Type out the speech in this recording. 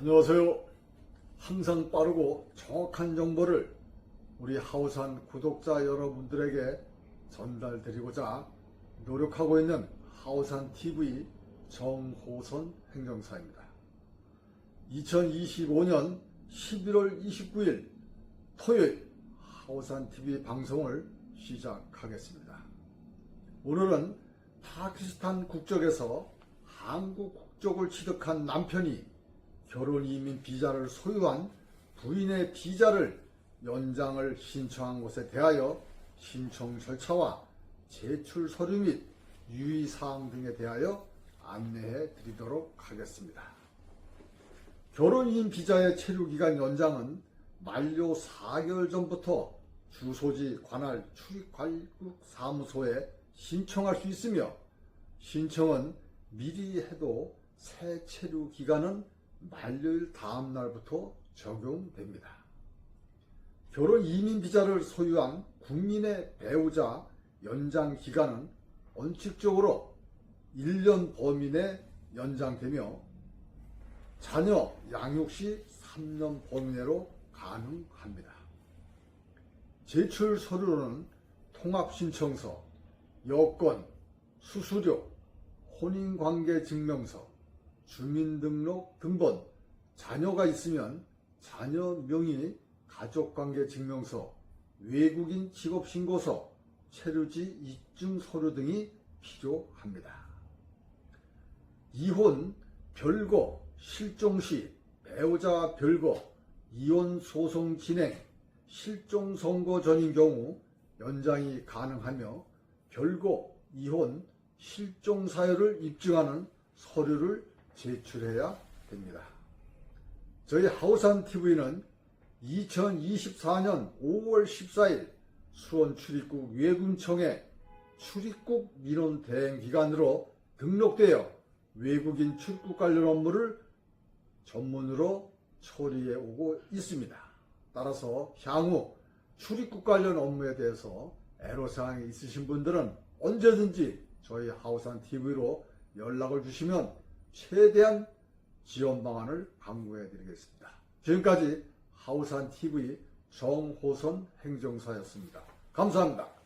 안녕하세요. 항상 빠르고 정확한 정보를 우리 하우산 구독자 여러분들에게 전달드리고자 노력하고 있는 하우산 TV 정호선 행정사입니다. 2025년 11월 29일 토요일 하우산 TV 방송을 시작하겠습니다. 오늘은 파키스탄 국적에서 한국 국적을 취득한 남편이 결혼 이민 비자를 소유한 부인의 비자를 연장을 신청한 것에 대하여 신청 절차와 제출 서류 및 유의사항 등에 대하여 안내해 드리도록 하겠습니다. 결혼 이민 비자의 체류 기간 연장은 만료 4개월 전부터 주소지 관할 출입관국 사무소에 신청할 수 있으며 신청은 미리 해도 새 체류 기간은 만료일 다음 날부터 적용됩니다. 결혼 이민 비자를 소유한 국민의 배우자 연장 기간은 원칙적으로 1년 범위 내 연장되며 자녀 양육 시 3년 범위 내로 가능합니다. 제출 서류로는 통합신청서, 여권, 수수료, 혼인관계 증명서, 주민등록 등본, 자녀가 있으면 자녀 명의 가족관계 증명서, 외국인 직업신고서, 체류지 입증 서류 등이 필요합니다. 이혼, 별거, 실종 시 배우자 별거, 이혼 소송 진행, 실종 선고 전인 경우 연장이 가능하며 별거, 이혼, 실종 사유를 입증하는 서류를 제출해야 됩니다. 저희 하우산 TV는 2024년 5월 14일 수원 출입국 외군청에 출입국 민원 대행 기관으로 등록되어 외국인 출국 관련 업무를 전문으로 처리해 오고 있습니다. 따라서 향후 출입국 관련 업무에 대해서 애로사항이 있으신 분들은 언제든지 저희 하우산 TV로 연락을 주시면 최대한 지원 방안을 강구해 드리겠습니다. 지금까지 하우산 TV 정호선 행정사였습니다. 감사합니다.